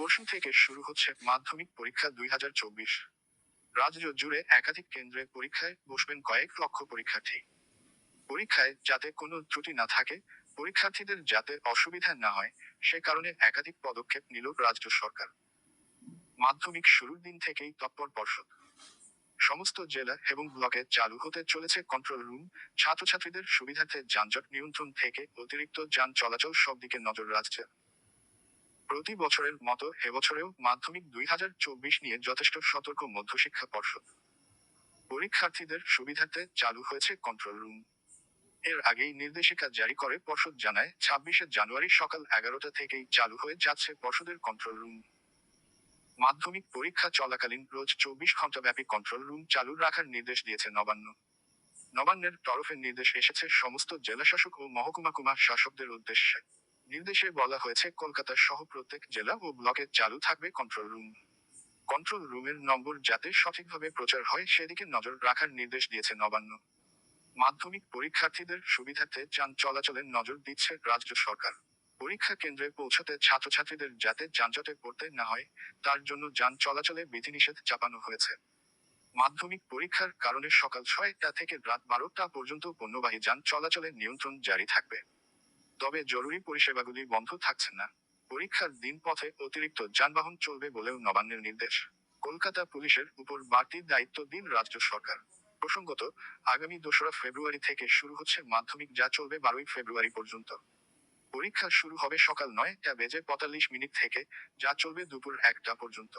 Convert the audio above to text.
পরশু থেকে শুরু হচ্ছে মাধ্যমিক পরীক্ষা দুই হাজার চব্বিশ। রাজ্য জুড়ে একাধিক কেন্দ্রে পরীক্ষায় বসবেন কয়েক লক্ষ পরীক্ষার্থী। পরীক্ষায় যাতে কোনো ত্রুটি না থাকে, পরীক্ষার্থীদের যাতে অসুবিধা না হয়, সে কারণে একাধিক পদক্ষেপ নিল রাজ্য সরকার। মাধ্যমিক শুরুর দিন থেকেই তৎপর পর্ষদ। সমস্ত জেলা এবং ব্লকে চালু হতে চলেছে কন্ট্রোল রুম। ছাত্রছাত্রীদের সুবিধার্থে যানজট নিয়ন্ত্রণ থেকে অতিরিক্ত যান চলাচল সব দিকে নজর রাখছে। প্রতি বছরের মতো এবছরেও মাধ্যমিক দুই হাজার চব্বিশ নিয়ে যথেষ্ট সতর্ক মধ্যশিক্ষা পর্ষদ। পরীক্ষার্থীদের সুবিধার্থে চালু হয়েছে কন্ট্রোল রুম এর আগেই নির্দেশিকা জারি করে পর্ষদ জানায়, ছাব্বিশে জানুয়ারি সকাল এগারোটা থেকেই চালু হয়ে যাচ্ছে পর্ষদের কন্ট্রোল রুম মাধ্যমিক পরীক্ষা চলাকালীন রোজ চব্বিশ ঘন্টাব্যাপী কন্ট্রোল রুম চালু রাখার নির্দেশ দিয়েছে নবান্ন। নবান্নের তরফে নির্দেশ এসেছে সমস্ত জেলাশাসক ও মহকুমা কুমার শাসকদের উদ্দেশ্যে। নির্দেশে বলা হয়েছে কলকাতা সহ প্রত্যেক জেলা ও ব্লকে চালু থাকবে কন্ট্রোল রুম কন্ট্রোল রুমের নম্বর যাতে সঠিকভাবে প্রচার হয়, সেদিকে নজর রাখার নির্দেশ দিয়েছে নবান্ন। মাধ্যমিক পরীক্ষার্থীদের সুবিধার্থে যান চলাচলের নজর দিচ্ছে রাজ্য সরকার। পরীক্ষা কেন্দ্রে পৌঁছতে ছাত্রছাত্রীদের যাতে যানজটে পড়তে না হয়, তার জন্য যান চলাচলে বিধিনিষেধ চাপানো হয়েছে। মাধ্যমিক পরীক্ষার কারণে সকাল ছয়টা থেকে রাত বারোটা পর্যন্ত পণ্যবাহী যান চলাচলে নিয়ন্ত্রণ জারি থাকবে। তবে জরুরি পরিষেবাগুলি বন্ধ থাকছে না। পরীক্ষার দিন পথে অতিরিক্ত যানবাহন চলবে বলেও নবান্নের নির্দেশ। কলকাতা পুলিশের উপর বাড়তি দায়িত্ব দিন রাজ্য সরকার। প্রসঙ্গত, আগামী দোসরা ফেব্রুয়ারি থেকে শুরু হচ্ছে মাধ্যমিক, যা চলবে বারোই ফেব্রুয়ারি পর্যন্ত। পরীক্ষা শুরু হবে সকাল নয়টা বেজে পঁয়তাল্লিশ মিনিট থেকে, যা চলবে দুপুর একটা পর্যন্ত।